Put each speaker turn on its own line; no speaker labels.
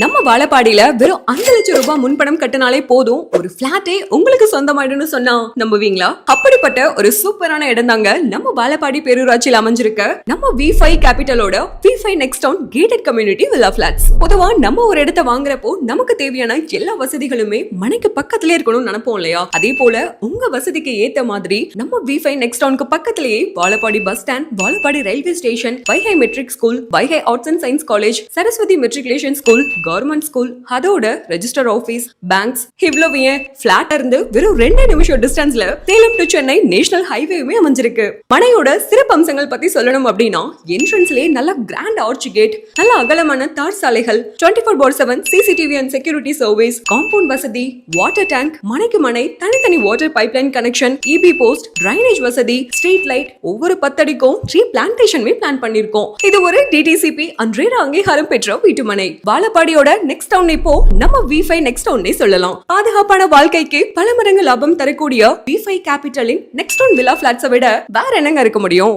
நம்ம வாழப்பாடியில வெறும் அஞ்சு லட்சம் ரூபாய் முன்பணம் கட்டினாலே போதும். ஒரு பிளாட்டே உங்களுக்கு சொந்தமாயிடும்னு சொன்னா நம்புவீங்களா? அப்படிப்பட்ட ஒரு சூப்பரான இடம் தாங்க நம்ம வாழப்பாடி பேரூராட்சியில் அமைஞ்சிருக்க நம்ம V five கேபிட்டலோட V five next town gated community villa plots பொதுவா நம்ம ஒரு இடத்த வாங்குறப்போ நமக்கு தேவையான எல்லா வசதிகளுமே மனைக்கு பக்கத்திலே இருக்கணும்னு நினைப்போம் இல்லையா? அதே போல உங்க வசதிக்கு ஏத்த மாதிரி நம்ம வி ஃபைவ் நெக்ஸ்ட் டவுனுக்கு பக்கத்திலேயே Vazhapadi bus stand Vazhapadi railway station Vaigai matric school Vaigai arts and science college Saraswathi matriculation school government school அதோட ரெஜிஸ்டர் ஆஃபீஸ் பேங்க்ஸ் இவ்வளவு ஏன் பிளாட் இருந்து வெறும் ரெண்டு நிமிஷம் டிஸ்டன்ஸ்ல சேலம் டு சென்னை நேஷனல் ஹைவேவுமே அமைஞ்சிருக்கு. மனையோட சிறப்பு அம்சங்கள் பத்தி சொல்லணும் அப்படின்னா என்ட்ரன்ஸ்லயே நல்ல கிராண்ட் ஆர்ச் கேட் நல்ல அகலமான தார் சாலைகள் twenty four by seven CCTV and security service compound வசதி வாட்டர் டேங்க் மனைக்கு மனை தனித்தனி water pipeline connection EB post drainage வசதி ஸ்ட்ரீட் லைட் ஒவ்வொரு பத்தடிக்கும் ட்ரீ பிளான்டேஷனுமே பிளான் பண்ணிருக்கோம். இது ஒரு டிடிசிபி அன்றே அங்கீகாரம் பெற்ற வீட்டுமனை. வாழப்பாடியோட நெக்ஸ்ட் டவுன் இப்போ நம்ம வி ஃபைவ் நெக்ஸ்ட் டவுன்னே சொல்லலாம். பாதுகாப்பான வாழ்க்கைக்கு பல மடங்கு லாபம் தரக்கூடிய வி ஃபைவ் கேபிட்டலின் நெக்ஸ்ட் டவுன் விழா பிளாட்ஸை விட வேற என்னங்க இருக்க முடியும்?